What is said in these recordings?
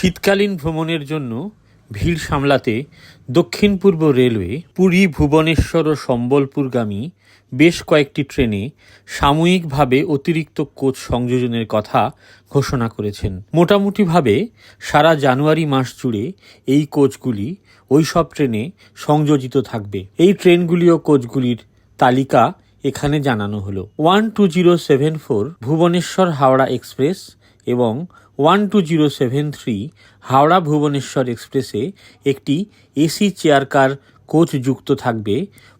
শীতকালীন ভ্রমণের জন্য ভিড় সামলাতে দক্ষিণ পূর্ব রেলওয়ে পুরী, ভুবনেশ্বর ও সম্বলপুরগামী বেশ কয়েকটি ট্রেনে সাময়িকভাবে অতিরিক্ত কোচ সংযোজনের কথা ঘোষণা করেছেন। মোটামুটিভাবে সারা জানুয়ারি মাস জুড়ে এই কোচগুলি ওই সব ট্রেনে সংযোজিত থাকবে। এই ট্রেনগুলি ও কোচগুলির তালিকা এখানে জানানো হলো। One two zero seven four Bhubaneswar Howrah express এবং one two zero seven three Howrah Bhubaneswar এক্সপ্রেসে একটি এসি চেয়ার কার কোচ যুক্ত থাকবে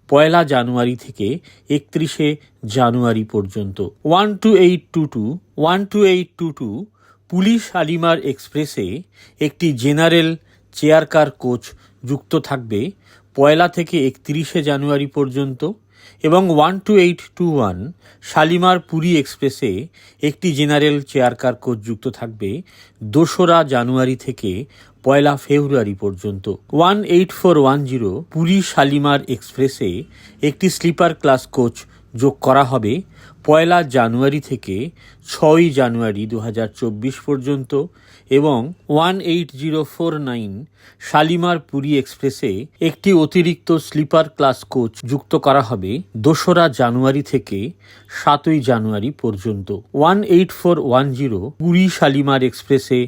পয়লা জানুয়ারি থেকে একত্রিশে জানুয়ারি পর্যন্ত। One two eight two two one two eight two two police আলিমার এক্সপ্রেসে একটি জেনারেল চেয়ার কার কোচ যুক্ত থাকবে পয়লা থেকে একত্রিশে জানুয়ারি পর্যন্ত এবং one two eight two one Shalimar Puri এক্সপ্রেসে একটি জেনারেল চেয়ার কার কোচ যুক্ত থাকবে দোসরা জানুয়ারি থেকে পয়লা ফেব্রুয়ারি পর্যন্ত। One eight four one zero Puri Shalimar এক্সপ্রেসে একটি স্লিপার ক্লাস কোচ যোগ করা হবে পয়লা জানুয়ারি থেকে ছয়ই জানুয়ারি দু হাজার চব্বিশ পর্যন্ত এবং one eight zero four nine Shalimar Puri এক্সপ্রেসে একটি অতিরিক্ত স্লিপার ক্লাস কোচ যুক্ত করা হবে দোসরা জানুয়ারি থেকে সাতই জানুয়ারি পর্যন্ত। One eight four one zero Puri Shalimar এক্সপ্রেসে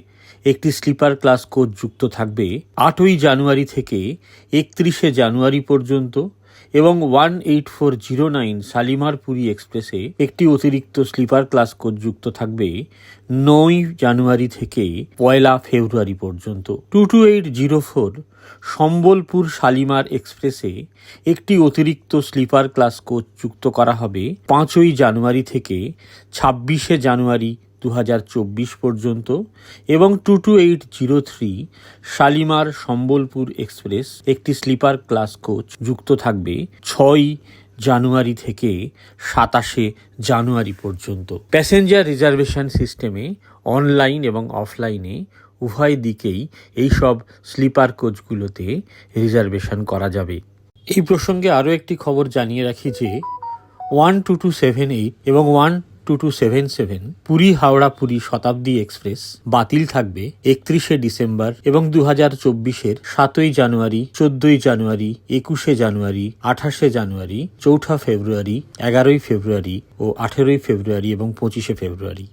একটি স্লিপার ক্লাস কোচ যুক্ত থাকবে আটই জানুয়ারি থেকে একত্রিশে জানুয়ারি পর্যন্ত এবং one eight four zero nine Shalimar Puri এক্সপ্রেসে একটি অতিরিক্ত স্লিপার ক্লাস কোচ যুক্ত থাকবে নয় জানুয়ারি থেকে পয়লা ফেব্রুয়ারি পর্যন্ত। Two two eight zero four Sambalpur Shalimar এক্সপ্রেসে একটি অতিরিক্ত স্লিপার ক্লাস কোচ যুক্ত করা হবে পাঁচই জানুয়ারি থেকে ছাব্বিশে জানুয়ারি দু হাজার চব্বিশ পর্যন্ত এবং two two eight zero three Shalimar Sambalpur express একটি স্লিপার ক্লাস কোচ যুক্ত থাকবে ছয় জানুয়ারি থেকে সাতাশে জানুয়ারি পর্যন্ত। প্যাসেঞ্জার রিজার্ভেশন সিস্টেমে অনলাইন এবং অফলাইনে উভয় দিকেই এইসব স্লিপার কোচগুলোতে রিজার্ভেশন করা যাবে। এই প্রসঙ্গে আরও একটি খবর জানিয়ে রাখি যে, one two two seven eight এবং one two two seven seven Puri Howrah Puri Shatabdi express বাতিল থাকবে একত্রিশে ডিসেম্বর এবং দু হাজার চব্বিশের সাতই জানুয়ারি, চোদ্দই জানুয়ারি, একুশে জানুয়ারি, আঠাশে জানুয়ারি, চৌঠা ফেব্রুয়ারি, এগারোই ফেব্রুয়ারি ও আঠেরোই ফেব্রুয়ারি এবং পঁচিশে ফেব্রুয়ারি।